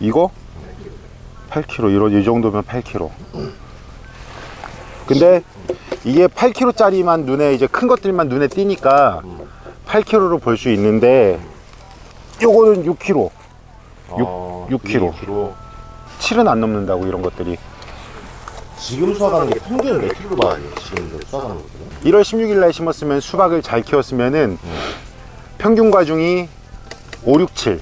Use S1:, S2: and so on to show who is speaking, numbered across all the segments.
S1: 이거? 8kg 이런 이 정도면 8kg. 근데 이게 8kg짜리만 눈에 이제 큰 것들만 눈에 띄니까 8kg로 볼 수 있는데 요거는 6kg. 6, k
S2: g
S1: 7은 안 넘는다고 이런 것들이.
S2: 지금 수확하는 게 평균 몇 킬로가 아니에요? 지금 수확하는 거거든요.
S1: 1월 16일 날 심었으면 수박을 잘 키웠으면은 음. 평균 과중이 5, 6, 7.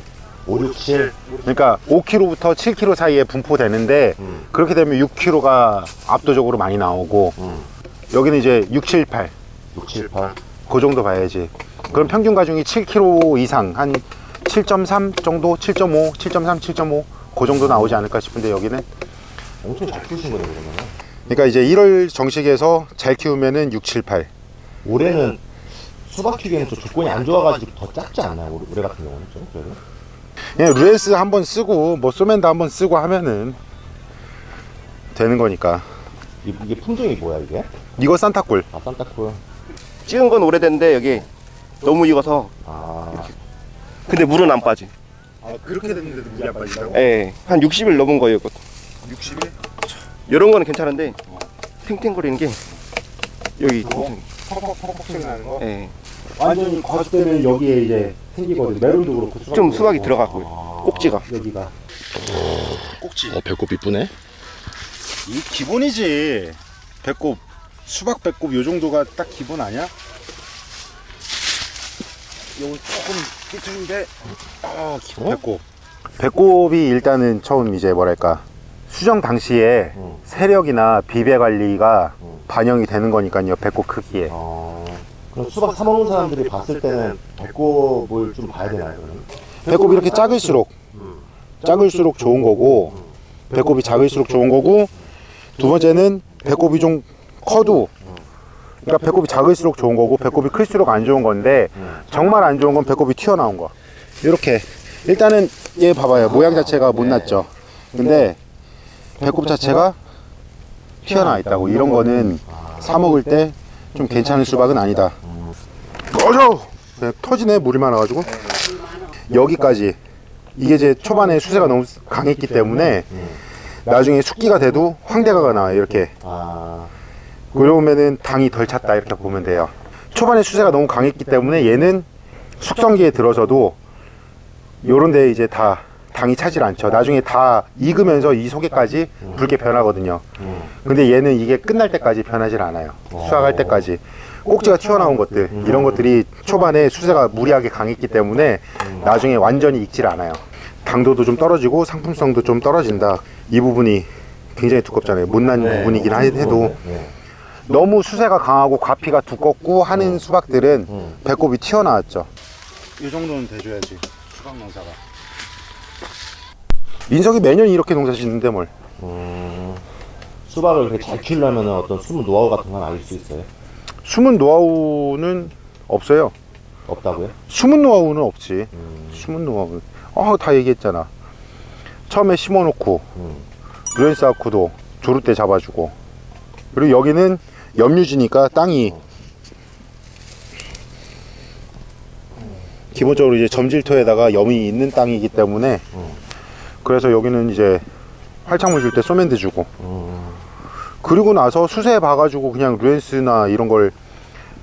S2: 5, 6, 7.
S1: 그러니까 5kg부터 7kg 사이에 분포되는데
S2: 음.
S1: 그렇게 되면 6kg가 압도적으로 많이 나오고
S2: 음.
S1: 여기는 이제 6, 7, 8.
S2: 6, 7, 8.
S1: 그 정도 봐야지. 그럼 평균 과중이 7kg 이상 한 7.3 정도, 7.5, 7.3, 7.5. 그 정도 나오지 않을까 싶은데 여기는
S2: 엄청 잘 키우신 거네, 그러면은.
S1: 그러니까 이제 1월 정식에서 잘 키우면은 6, 7, 8.
S2: 올해는 수박 키우기에는 좀 조건이 안 좋아가지고 더 작지 않나요? 올해- 올해 같은 경우는 좀 그래도?
S1: 그냥 루엔스 한번 쓰고 뭐 소맨다 한번 쓰고 하면은 되는 거니까.
S2: 이- 이게 품종이 뭐야 이게?
S1: 이거 산타꿀.
S2: 아 산타콜.
S3: 찍은 건 오래됐는데 여기 너무 익어서
S2: 아
S3: 근데 물은 안 빠지.
S1: 아 그렇게 됐는데도 물이 안 빠진다고?
S3: 예, 한 60일 넘은 거예요. 이거.
S1: 60일?
S3: 이런 거는 괜찮은데 탱탱거리는 게 여기 탱탱.
S1: 퍽퍽퍽퍽 나는 거?
S3: 예,
S1: 완전히 과습되면 여기에 이제 생기거든. 메론도 그렇고 수박도
S3: 좀 수박이
S1: 그렇고.
S3: 들어갔고요.
S1: 아,
S3: 꼭지가.
S1: 여기가 꼭지.
S2: 어 배꼽 이쁘네.
S1: 이 기본이지. 배꼽 수박 배꼽 요 정도가 딱 기본 아니야? 요거 조금 삐뚤인데 아 기본
S2: 어?
S1: 배꼽. 배꼽이 일단은 처음 이제 뭐랄까 수정 당시에
S2: 음.
S1: 세력이나 비배 관리가
S2: 음.
S1: 반영이 되는 거니까요. 배꼽 크기에.
S2: 어. 그럼 수박 사 먹는 사람들이 봤을 때는 배꼽을 좀 봐야 되나요? 그러면?
S1: 배꼽이 이렇게 작을수록. 작을수록. 좋은 거고 배꼽이 작을수록 좋은 거고 두 번째는 배꼽이 좀 커도 그러니까 배꼽이 작을수록 좋은 거고 배꼽이 클수록 안 좋은 건데 정말 안 좋은 건 배꼽이 튀어나온 거. 이렇게. 일단은 얘 봐봐요. 모양 자체가 못났죠. 근데 배꼽 자체가 튀어나와 있다고. 이런 거는 사 먹을 때 좀 괜찮은 수박은 아니다 꺼져 그냥 터지네 물이 많아가지고. 여기까지. 이게 이제 초반에 수세가 너무 강했기 때문에 나중에 숙기가 돼도 황대가가 나와요 이렇게.
S2: 아.
S1: 그러면은 당이 덜 찼다 이렇게 보면 돼요. 초반에 수세가 너무 강했기 때문에 얘는 숙성기에 들어서도 요런 데 이제 다 당이 차질 않죠. 나중에 다 익으면서 이 속에까지 붉게 변하거든요.
S2: 음.
S1: 근데 얘는 이게 끝날 때까지 변하질 않아요. 수확할 때까지 꼭지가 튀어나온 것들 이런 것들이 초반에 수세가 무리하게 강했기 때문에 나중에 완전히 익질 않아요. 당도도 좀 떨어지고 상품성도 좀 떨어진다. 이 부분이 굉장히 두껍잖아요. 못난 부분이긴 하- 해도.
S2: 네.
S1: 너무 수세가 강하고 과피가 두껍고 하는 수박들은
S2: 음.
S1: 배꼽이 튀어나왔죠. 이 정도는 돼줘야지 수박 농사가. 민석이 매년 이렇게 농사 짓는데 뭘?
S2: 음. 수박을 그렇게 잘 키우려면 어떤 숨은 노하우 같은 건 알릴 수 있어요?
S1: 숨은 노하우는 없어요
S2: 없다고요?
S1: 숨은 노하우는 없지
S2: 음.
S1: 숨은 노하우는 어다 얘기했잖아 처음에 심어놓고
S2: 음.
S1: 루엔스 아쿠도 조루 때 잡아주고 그리고 여기는 염류지니까 땅이 기본적으로 이제 점질토에다가 염이 있는 땅이기 때문에
S2: 음.
S1: 그래서 여기는 이제 활착물 줄 때 소맨드 주고
S2: 음.
S1: 그리고 나서 수세 봐가지고 그냥 루엔스나 이런 걸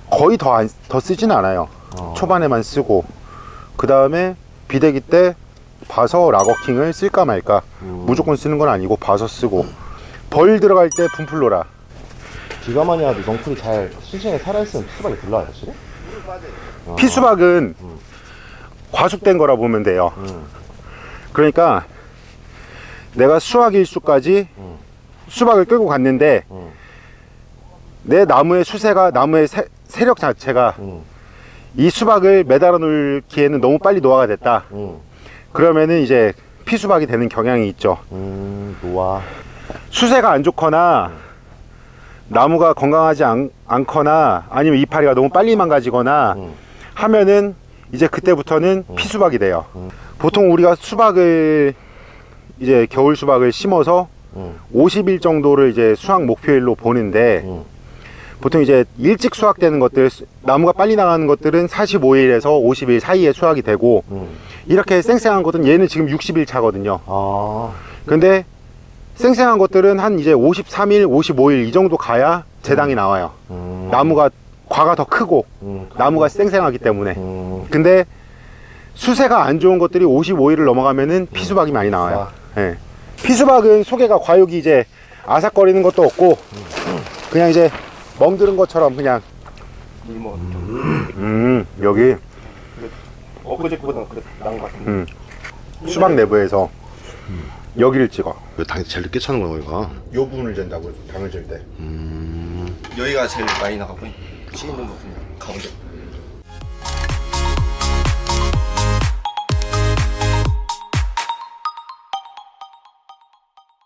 S1: 거의 더, 안, 더 쓰진 않아요
S2: 어.
S1: 초반에만 쓰고 그 다음에 비대기 때 봐서 라거킹을 쓸까 말까
S2: 음.
S1: 무조건 쓰는 건 아니고 봐서 쓰고 벌 들어갈 때 분플로라
S2: 비가 많이 와도 넝쿨이 잘 싱싱하게 살아있으면 수박이 불러요 사실? 어.
S1: 피수박은 과숙된 거라 보면 돼요
S2: 음.
S1: 그러니까 내가 수확 일수까지
S2: 음.
S1: 수박을 끌고 갔는데
S2: 음.
S1: 내 나무의 수세가 나무의 세, 세력 자체가
S2: 음.
S1: 이 수박을 매달아 놓기에는 너무 빨리 노화가 됐다
S2: 음.
S1: 그러면은 이제 피수박이 되는 경향이 있죠
S2: 음. 노아
S1: 수세가 안 좋거나 나무가 건강하지 않, 않거나 아니면 이파리가 너무 빨리 망가지거나
S2: 음.
S1: 하면은 이제 그때부터는 피수박이 돼요.
S2: 음.
S1: 보통 우리가 수박을 이제 겨울 수박을 심어서
S2: 음.
S1: 50일 정도를 이제 수확 목표일로 보는데
S2: 음.
S1: 보통 이제 일찍 수확되는 것들 나무가 빨리 나가는 것들은 45일에서 50일 사이에 수확이 되고
S2: 음.
S1: 이렇게 쌩쌩한 것은 얘는 지금 60일 차거든요.
S2: 아.
S1: 근데 쌩쌩한 것들은 한 이제 53일, 55일 이 정도 가야 재당이 나와요.
S2: 음.
S1: 나무가 과가 더 크고
S2: 음.
S1: 나무가 쌩쌩하기 때문에.
S2: 음.
S1: 근데 수세가 안 좋은 것들이 55일을 넘어가면은 피수박이 많이 나와요. 예. 피수박은 속에가 과육이 이제 아삭거리는 것도 없고 그냥 이제 멍드는 것처럼 그냥
S3: 물 먹어.
S1: 음 여기
S3: 엊그제 거보다 그래 나은 것 같은데.
S1: 음, 수박 내부에서 여기를 찍어.
S4: 왜 당이 제일 늦게 차는 거야, 여기가?
S1: 요 부분을 잰다고 당을 잴 때.
S3: 여기가 제일 많이 나가고 치 있는 부분이 가운데.